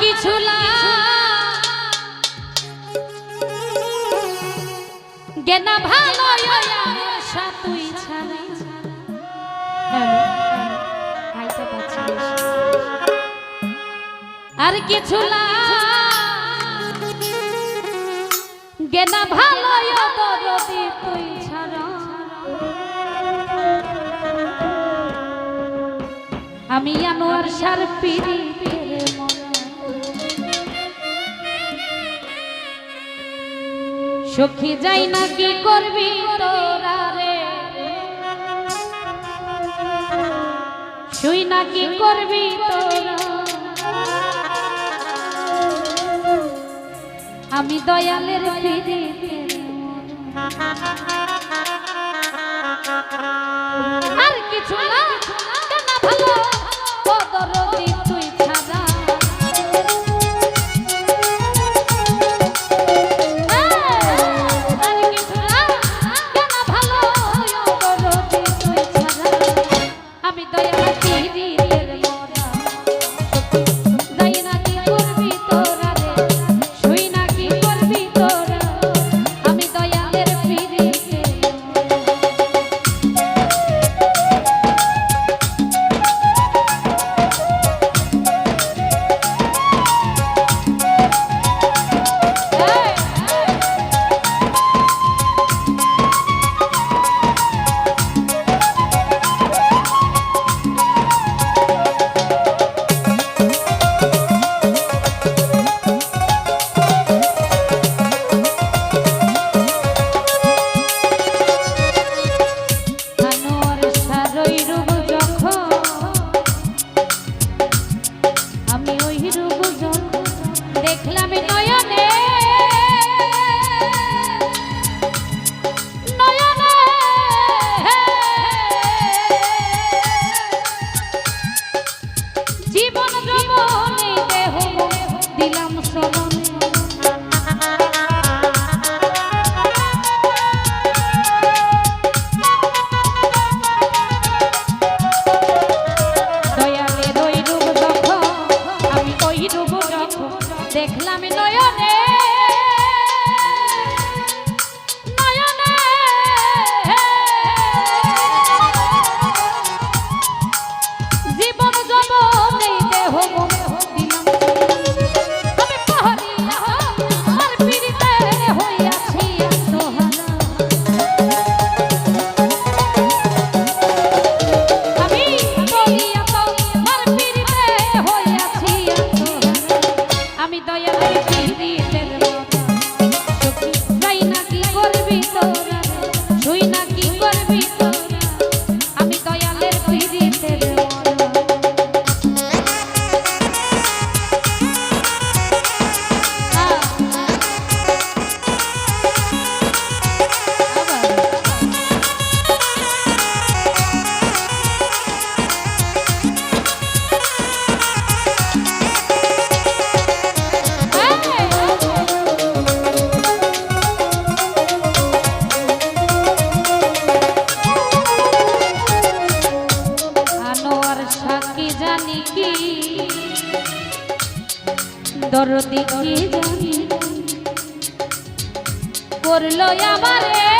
কিছু গেনা ভালো তুই ছাড়া। আর কিছু গেনা ভালো তুই ছাড়া। আমি আনোয়ার সার পিড়ি সখী যাই না কি করবি তোরা রে? শুই না কি করবি তোরা? আমি দয়ালের পিড়িতে আর কিছু না ভালো দর দেখে জানি? করল আমারে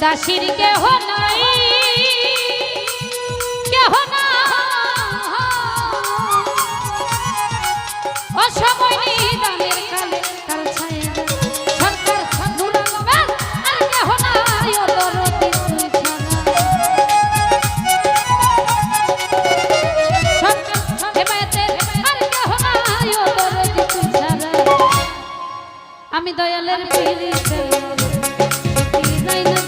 দাসির কেহ নাই, কেহ না। অসময় নিদানের কালে কার ছায়া, সরকার নুরানবের আর কেহ নাই দরদি আমি দয়ালের পিড়িতে যাই না